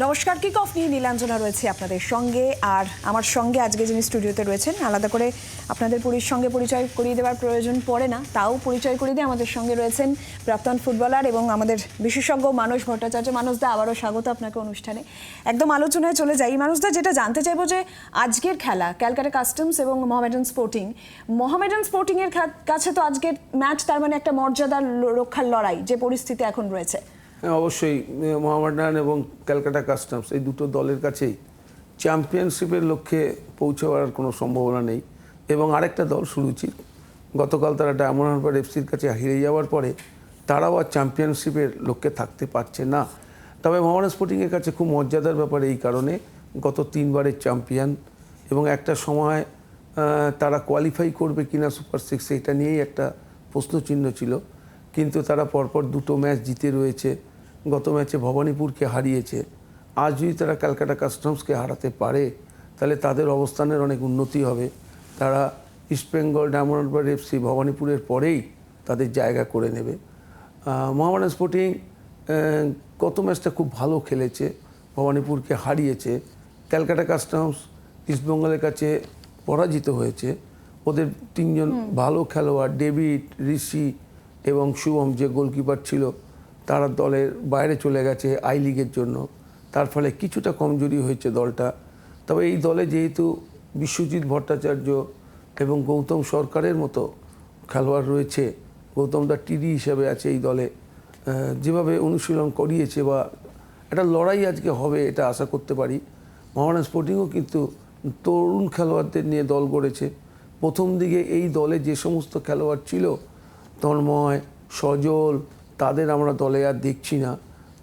নমস্কার kick off নিয়ে নীলাঞ্জনা রয়েছে আপনাদের সঙ্গে। আর আমার সঙ্গে আজকে যিনি স্টুডিওতে রয়েছেন, আলাদা করে আপনাদের পুরীর সঙ্গে পরিচয় করিয়ে দেওয়ার প্রয়োজন পড়ে না, তাও পরিচয় করিয়ে দিয়ে আমাদের সঙ্গে রয়েছেন প্রাক্তন ফুটবলার এবং আমাদের বিশেষজ্ঞ মানস ভট্টাচার্য। মানুষদা আবারও স্বাগত আপনাকে অনুষ্ঠানে। একদম আলোচনায় চলে যাই। মানুষদা যেটা জানতে চাইব যে আজকের খেলা, ক্যালকাটা কাস্টমস এবং মোহামেডান স্পোর্টিং। মোহামেডান স্পোর্টিংয়ের কাছে তো আজকের ম্যাচ তার মানে একটা মর্যাদার রক্ষার লড়াই, যে পরিস্থিতি এখন রয়েছে। অবশ্যই মোহামেডান এবং ক্যালকাটা কাস্টমস, এই দুটো দলের কাছেই চ্যাম্পিয়নশিপের লক্ষ্যে পৌঁছাবার কোনো সম্ভাবনা নেই। এবং আরেকটা দল সুরুচির গতকাল তারা ডায়মন্ড হারবার এফসির কাছে হেরে যাওয়ার পরে তারাও আর চ্যাম্পিয়নশিপের লক্ষ্যে থাকতে পারছে না। তবে মোহামেডান স্পোর্টিংয়ের কাছে খুব মর্যাদার ব্যাপার এই কারণে গত তিনবারের চ্যাম্পিয়ন এবং একটা সময় তারা কোয়ালিফাই করবে কিনা সুপার সিক্স, এটা নিয়েই একটা প্রশ্নচিহ্ন ছিল। কিন্তু তারা পরপর দুটো ম্যাচ জিতে রয়েছে। গত ম্যাচে ভবানীপুরকে হারিয়েছে। আজ যদি তারা ক্যালকাটা কাস্টমসকে হারাতে পারে তাহলে তাদের অবস্থানের অনেক উন্নতি হবে। তারা ইস্টবেঙ্গল ডায়মন্ড হারবার এফসি ভবানীপুরের পরেই তাদের জায়গা করে নেবে। মোহামেডান স্পোর্টিং গত ম্যাচটা খুব ভালো খেলেছে ভবানীপুরকে হারিয়েছে। ক্যালকাটা কাস্টমস ইস্টবেঙ্গলের কাছে পরাজিত হয়েছে। ওদের তিনজন ভালো খেলোয়াড় ডেভিড ঋষি এবং শুভম যে গোলকিপার ছিল তারা দলের বাইরে চলে গেছে আই লিগের জন্য। তার ফলে কিছুটা কমজোরি হয়েছে দলটা। তবে এই দলে যেহেতু বিশ্বজিৎ ভট্টাচার্য এবং গৌতম সরকারের মতো খেলোয়াড় রয়েছে, গৌতম দা টিডি হিসেবে আছে এই দলে যেভাবে অনুশীলন করিয়েছে বা একটা লড়াই আজকে হবে এটা আশা করতে পারি। মহারানা স্পোর্টিংও কিন্তু তরুণ খেলোয়াড়দের নিয়ে দল গড়েছে। প্রথম দিকে এই দলে যে সমস্ত খেলোয়াড় ছিল, তন্ময়, সজল তাদের আমরা দলে আর দেখছি না।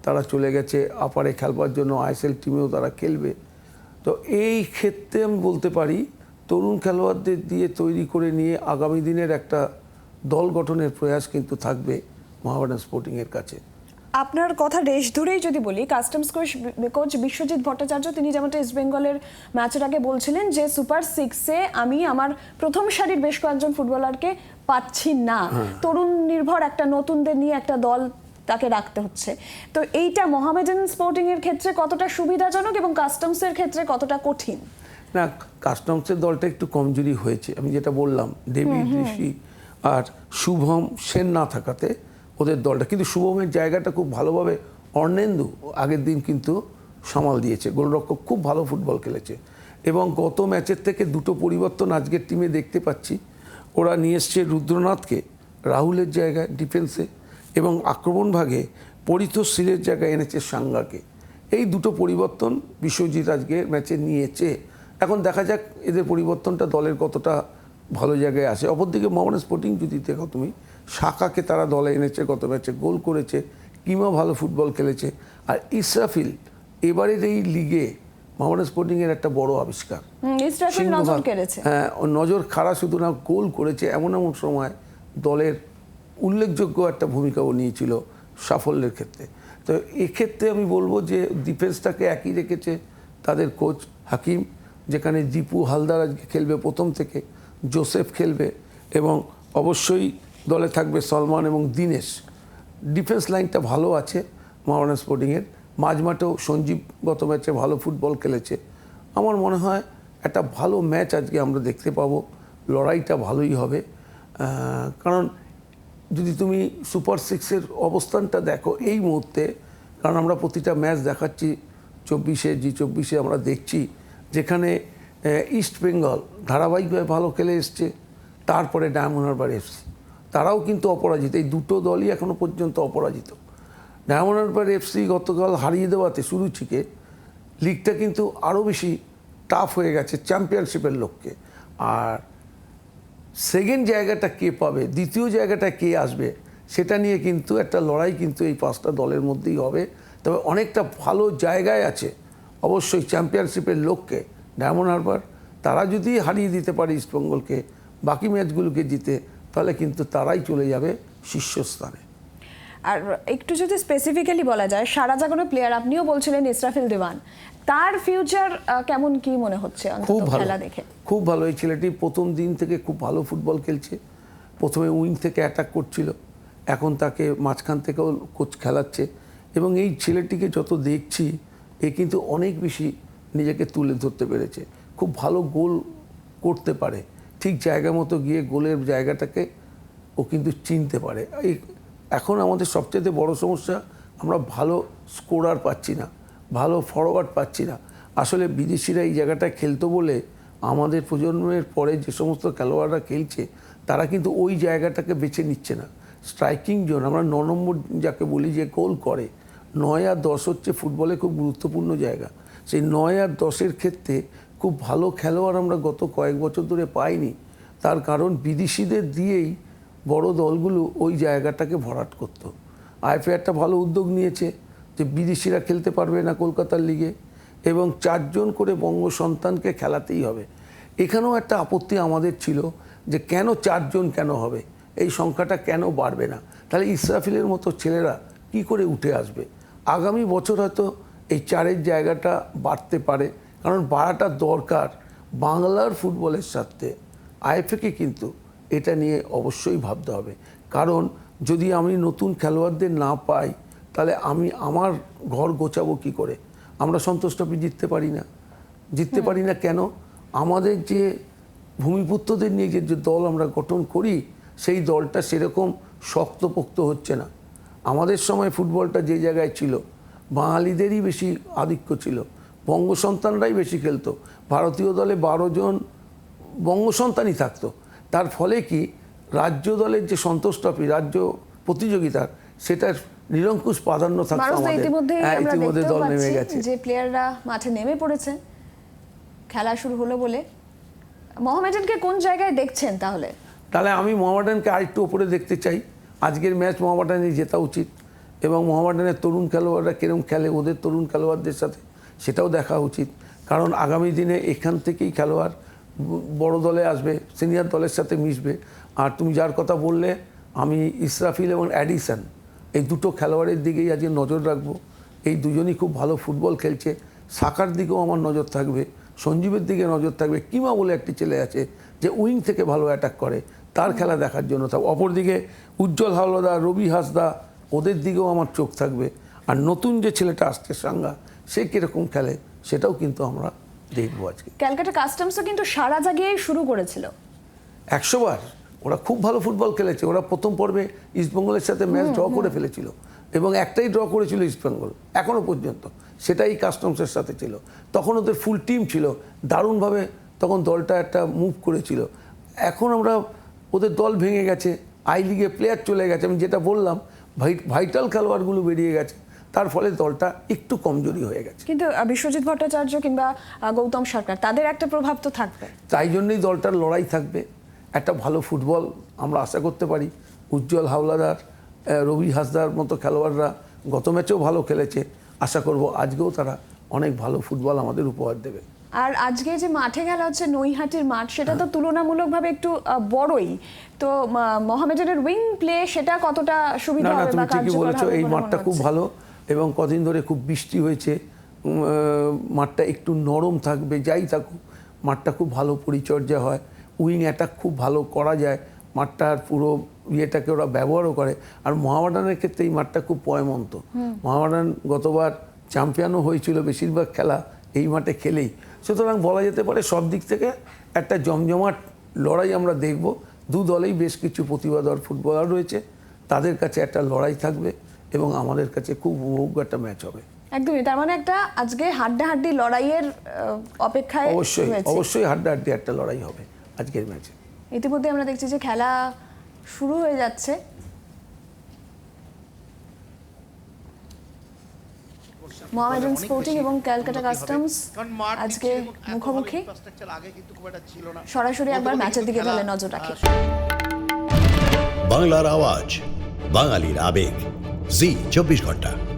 তারা চলে গেছে আপারে খেলবার জন্য আইএসএল টিমেও তারা খেলবে। তো এই ক্ষেত্রে আমি বলতে পারি, তরুণ খেলোয়াড়দের দিয়ে তৈরি করে নিয়ে আগামী দিনের একটা দল গঠনের প্রয়াস কিন্তু থাকবে মহাবাডান স্পোর্টিংয়ের কাছে। আপনার কথা রেশ ধরেই যদি বলি customs coach coach Biswajit Bhattacharya, তিনি যেমনটা ইস্ট বেঙ্গলের ম্যাচের আগে বলছিলেন যে সুপার সিক্সে আমি আমার প্রথম সারির বেশ কয়েকজন ফুটবলারকে পাচ্ছি না। তরুণ নির্ভর একটা নতুনদের নিয়ে একটা দল তাকে রাখতে হচ্ছে। তো এইটা মোহামেডান স্পোর্টিং এর ক্ষেত্রে কতটা সুবিধাজনক এবং কাস্টমসের ক্ষেত্রে কতটা কঠিন? না কাস্টমসের দলটা একটু কমজোরি হয়েছে। আমি যেটা বললাম ডেভিড ঋষি আর শুভম সেন না থাকাতে ওদের দলটা। কিন্তু শুভমের জায়গাটা খুব ভালোভাবে অর্ণেন্দু আগের দিন কিন্তু সামাল দিয়েছে। গোলরক্ষক খুব ভালো ফুটবল খেলেছে। এবং গত ম্যাচের থেকে দুটো পরিবর্তন আজকের টিমে দেখতে পাচ্ছি। ওরা নিয়ে এসছে রুদ্রনাথকে রাহুলের জায়গায় ডিফেন্সে এবং আক্রমণ ভাগে পরিতোষীরের জায়গায় এনেছে সাঙ্গাকে। এই দুটো পরিবর্তন বিশ্বজিৎ আজকে ম্যাচে নিয়েছে। এখন দেখা যাক এদের পরিবর্তনটা দলের কতটা ভালো জায়গায় আসে। অপরদিকে মোহামেডান স্পোর্টিং যদি দেখো তুমি শাখাকে তারা দলে এনেছে, গত ম্যাচে গোল করেছে, কিমা ভালো ফুটবল খেলেছে। আর ইসরাফিল এবারের এই লিগে মোহামেডান স্পোর্টিংয়ের একটা বড় আবিষ্কার। হ্যাঁ ও নজর খাড়া শুধু না গোল করেছে এমন এমন সময় দলের উল্লেখযোগ্য একটা ভূমিকা ও নিয়েছিল সাফল্যের ক্ষেত্রে। তো এক্ষেত্রে আমি বলব যে ডিফেন্সটাকে একই রেখেছে তাদের কোচ হাকিম যেখানে দীপু হালদার আজকে খেলবে প্রথম থেকে জোসেফ খেলবে এবং অবশ্যই দলে থাকবে সলমান এবং দিনেশ। ডিফেন্স লাইনটা ভালো আছে মহারানা স্পোর্টিংয়ের। মাঝমাঠেও সঞ্জীব গত ম্যাচে ভালো ফুটবল খেলেছে। আমার মনে হয় একটা ভালো ম্যাচ আজকে আমরা দেখতে পাবো। লড়াইটা ভালোই হবে। কারণ যদি তুমি সুপার সিক্সের অবস্থানটা দেখো এই মুহূর্তে, কারণ আমরা প্রতিটা ম্যাচ দেখাচ্ছি, চব্বিশে, জি চব্বিশে আমরা দেখছি, যেখানে ইস্ট বেঙ্গল ধারাবাহিকভাবে ভালো খেলে এসছে, তারপরে ডায়মন্ড হারবার এফসি। তারাও কিন্তু অপরাজিত। এই দুটো দলই এখনও পর্যন্ত অপরাজিত। ডায়মন্ড হারবার এফসি গতকাল হারিয়ে দেওয়াতে সুরুচিকে লিগটা কিন্তু আরও বেশি টাফ হয়ে গেছে চ্যাম্পিয়নশিপের লক্ষ্যে। আর সেকেন্ড জায়গাটা কে পাবে, দ্বিতীয় জায়গাটা কে আসবে, সেটা নিয়ে কিন্তু একটা লড়াই কিন্তু এই পাঁচটা দলের মধ্যেই হবে। তবে অনেকটা ভালো জায়গায় আছে অবশ্যই চ্যাম্পিয়নশিপের লক্ষ্যে ডায়মন্ড হারবার। তারা যদি হারিয়ে দিতে পারে ইস্টবেঙ্গলকে বাকি ম্যাচগুলোকে জিতে, তাহলে কিন্তু তারাই চলে যাবে শীর্ষস্থানে। আর একটু যদি স্পেসিফিক্যালি বলা যায় সারা জাগানো প্লেয়ার আপনিও বলছিলেন ইসরাফিল দেওয়ান। তার ফিউচার কেমন কি মনে হচ্ছে খুব ভালো। খেলা দেখে? খুব ভালো। এই ছেলেটি প্রথম দিন থেকে খুব ভালো ফুটবল খেলছে। প্রথমে উইং থেকে অ্যাটাক করছিল। এখন তাকে মাঝখান থেকেও কোচ খেলাচ্ছে। এবং এই ছেলেটিকে যত দেখছি এ কিন্তু অনেক বেশি নিজেকে তুলে ধরতে পেরেছে। খুব ভালো গোল করতে পারে। ঠিক জায়গা মতো গিয়ে গোলের জায়গাটাকে ও কিন্তু চিনতে পারে। এই এখন আমাদের সবচেয়ে বড় সমস্যা, আমরা ভালো স্কোরার পাচ্ছি না, ভালো ফরওয়ার্ড পাচ্ছি না। আসলে বিদেশিরা এই জায়গাটায় খেলতো বলে আমাদের প্রজন্মের পরে যে সমস্ত খেলোয়াড়রা খেলছে, তারা কিন্তু ওই জায়গাটাকে বেছে নিচ্ছে না। স্ট্রাইকিং জোন আমরা ন নম্বর যাকে বলি যে গোল করে, নয় আর দশ হচ্ছে ফুটবলে খুব গুরুত্বপূর্ণ জায়গা। সেই নয় আর দশের ক্ষেত্রে খুব ভালো খেলোয়াড় আমরা গত কয়েক বছর ধরে পাইনি। তার কারণ বিদেশিদের দিয়েই বড় দলগুলো ওই জায়গাটাকে ভরাট করতো। আইএফএ একটা ভালো উদ্যোগ নিয়েছে যে বিদেশিরা খেলতে পারবে না কলকাতার লিগে এবং চারজন করে বঙ্গ সন্তানকে খেলাতেই হবে। এখানেও একটা আপত্তি আমাদের ছিল যে কেন চারজন কেন হবে? এই সংখ্যাটা কেন বাড়বে না? তাহলে ইসরাফিলের মতো ছেলেরা কি করে উঠে আসবে? আগামী বছর হয়তো এই চারের জায়গাটা বাড়তে পারে। কারণ বাড়াটা দরকার বাংলার ফুটবলের সাথে আইএফএকে কিন্তু এটা নিয়ে অবশ্যই ভাবতে হবে। কারণ যদি আমি নতুন খেলোয়াড়দের না পাই তাহলে আমি আমার ঘর গোছাবো কি করে? আমরা সন্তোষ ট্রফি জিততে পারি না। জিততে পারি না কেন? আমাদের যে ভূমিপুত্রদের নিয়ে যে যে দল আমরা গঠন করি সেই দলটা সেরকম শক্তপোক্ত হচ্ছে না। আমাদের সময় ফুটবলটা যে জায়গায় ছিল বাঙালিদেরই বেশি আধিক্য ছিল। বঙ্গ সন্তানরাই বেশি খেলতো। ভারতীয় দলে বারো জন বঙ্গ সন্তানই থাকতো। তার ফলে কি রাজ্য দলের যে সন্তোষ ট্রফি রাজ্য প্রতিযোগিতার সেটার নিরঙ্কুশ প্রাধান্য ইতিমধ্যেই হ্যাঁ, ইতিমধ্যে দল নেমে গেছে। যে প্লেয়াররা মাঠে নেমে পড়েছে। খেলা শুরু হলো বলে। মোহামেডানকে কোন জায়গায় দেখছেন তাহলে? তাহলে আমি মোহামেডানকে আরেকটু ওপরে দেখতে চাই। আজকের ম্যাচ মোহামেডানের জেতা উচিত এবং মোহামেডানের তরুণ খেলোয়াড়রা কিরম খেলে ওদের তরুণ খেলোয়াড়দের সাথে সেটাও দেখা উচিত। কারণ আগামী দিনে এখান থেকেই খেলোয়াড় বড় দলে আসবে সিনিয়র দলের সাথে মিশবে। আর তুমি যার কথা বললে, আমি ইসরাফিল এবং অ্যাডিসন, এই দুটো খেলোয়াড়ের দিকেই আজকে নজর রাখব। এই দুজনই খুব ভালো ফুটবল খেলছে। সাকার দিকেও আমার নজর থাকবে, সঞ্জীবের দিকে নজর থাকবে। কিমা বলে একটি ছেলে আছে, যে উইং থেকে ভালো অ্যাটাক করে, তার খেলা দেখার জন্য থাকবে অপরদিকে উজ্জ্বল হাওলাদার, রবি হাসদা, ওদের দিকেও আমার চোখ থাকবে। আর নতুন যে ছেলেটা আসছে সাঙ্গা, সে কীরকম খেলে, সেটাও কিন্তু আমরা দেখব আজকে। ক্যালকাটা কাস্টমসও কিন্তু সারা জাগিয়েই শুরু করেছিল। একশো বার। ওরা খুব ভালো ফুটবল খেলেছে। ওরা প্রথম পর্বে ইস্টবেঙ্গলের সাথে ম্যাচ ড্র করে ফেলেছিল এবং একটাই ড্র করেছিল ইস্টবেঙ্গল এখনও পর্যন্ত। সেটাই কাস্টমসের সাথে ছিল। তখন ওদের ফুল টিম ছিল। দারুণভাবে তখন দলটা একটা মুভ করেছিল। এখন আমরা ওদের দল ভেঙে গেছে। আই লিগে প্লেয়ার চলে গেছে। আমি যেটা বললাম ভাই- ভাইটাল খেলোয়াড়গুলো বেরিয়ে গেছে। তার ফলে দলটা একটু কমজোরি হয়ে গেছে। কিন্তু বিশ্বজিৎ ভট্টাচার্য কিংবা গৌতম সরকার তাদের একটা প্রভাব তো থাকবে। তাই জন্যই দলটার লড়াই থাকবে। একটা ভালো ফুটবল আমরা আশা করতে পারি। উজ্জ্বল হাওলাদার রবি হাসদার মতো খেলোয়াড়রা গত ম্যাচেও ভালো খেলেছে। আশা করব আজকেও তারা অনেক ভালো ফুটবল আমাদের উপহার দেবে। আর আজকে যে মাঠে খেলা হচ্ছে নৈহাটির মাঠ সেটা তো তুলনামূলকভাবে একটু বড়ই। তো মোহামেডানের উইং প্লে সেটা কতটা সুবিধা হবে তুমি বা কার্যকর বলেছ হবে এই মাঠটা খুব ভালো। এবং কদিন ধরে খুব বৃষ্টি হয়েছে মাঠটা একটু নরম থাকবে যাই থাকুক মাঠটা খুব ভালো পরিচর্যা হয় উইং অ্যাটাক খুব ভালো করা যায় মাঠটার পুরো ইয়েটাকে ওরা ব্যবহারও করে আর মহামাডানের ক্ষেত্রে এই মাঠটা খুব পয়মন্ত। মহামাডান গতবার চ্যাম্পিয়নও হয়েছিল বেশিরভাগ খেলা এই মাঠে খেলেই। সুতরাং বলা যেতে পারে সব দিক থেকে একটা জমজমাট লড়াই আমরা দেখব দু দলেই বেশ কিছু প্রতিভাধর ফুটবলার রয়েছে তাদের কাছে একটা লড়াই থাকবে। এবং আমাদের কাছে খুব উপভোগ্য একটা ম্যাচ হবে। একদমই তার মানে একটা আজকে হাড্ডাহাড্ডি লড়াইয়ের অপেক্ষায় অবশ্যই। অবশ্যই হাড্ডাহাড্ডি একটা লড়াই হবে আজকের ম্যাচে ইতিমধ্যে আমরা দেখছি যে খেলা শুরু হয়ে যাচ্ছে। মোহামেডান স্পোর্টিং এবং ক্যালকাটা কাস্টমস আজকে মুখোমুখি। সরাসরি একবার ম্যাচের দিকে তাহলে নজর রাখি। বাংলার আওয়াজ বাঙালির আবেগ। জি চব্বিশ ঘণ্টা।